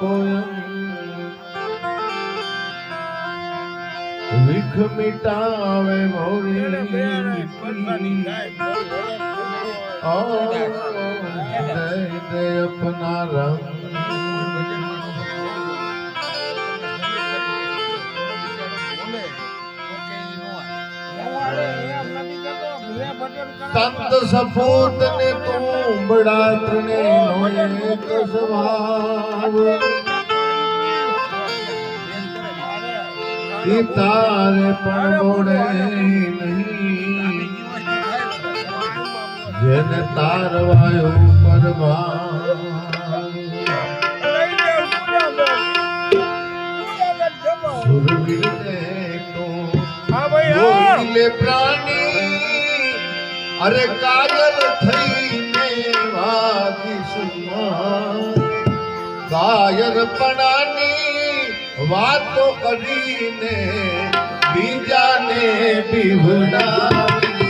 કોઈ વિખ મિટાવે મોરી. અપના રંગ. સંત સપૂત ને તું બડા ત્રણે સ્વભાવ તારે પણ બોડે નહીં. જેને તારવાયો પરવા સુરવીર ને તો પ્રાણી. અરે કાયર થઈને વાગીશું કાયર પણાની વાતો કરીને બીજાને બીવડાવી.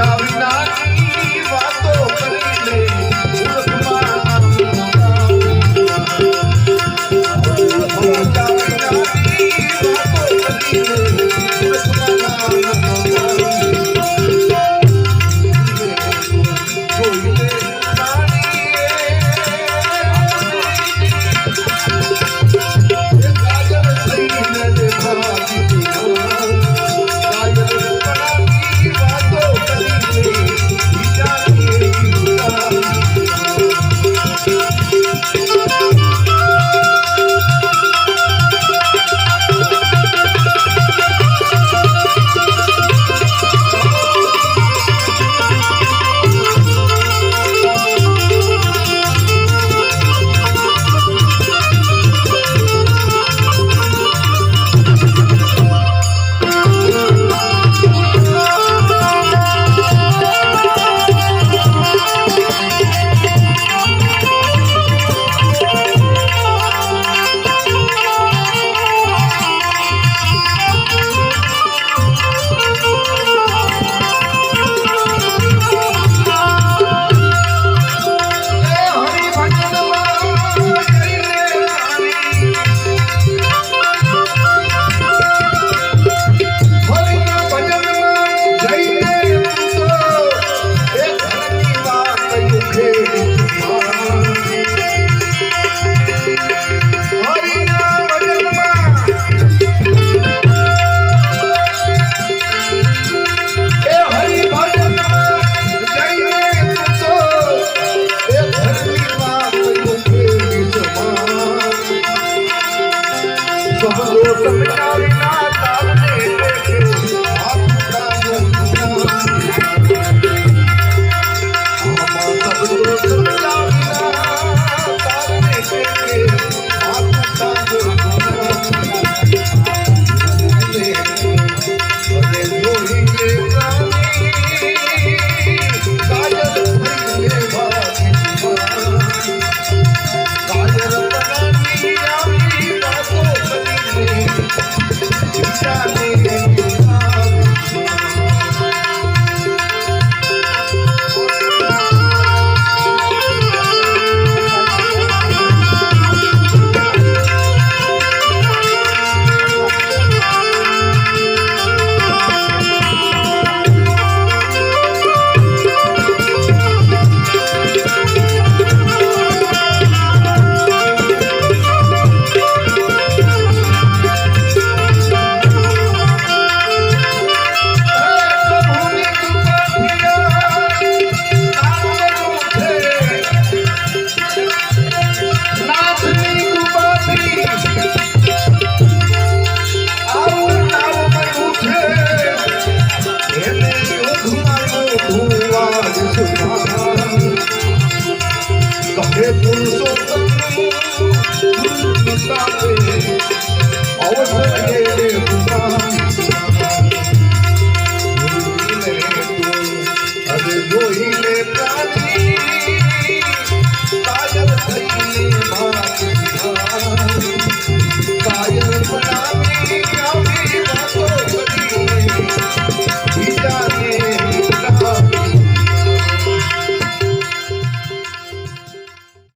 जाविनाशी কহিলে প্রাণ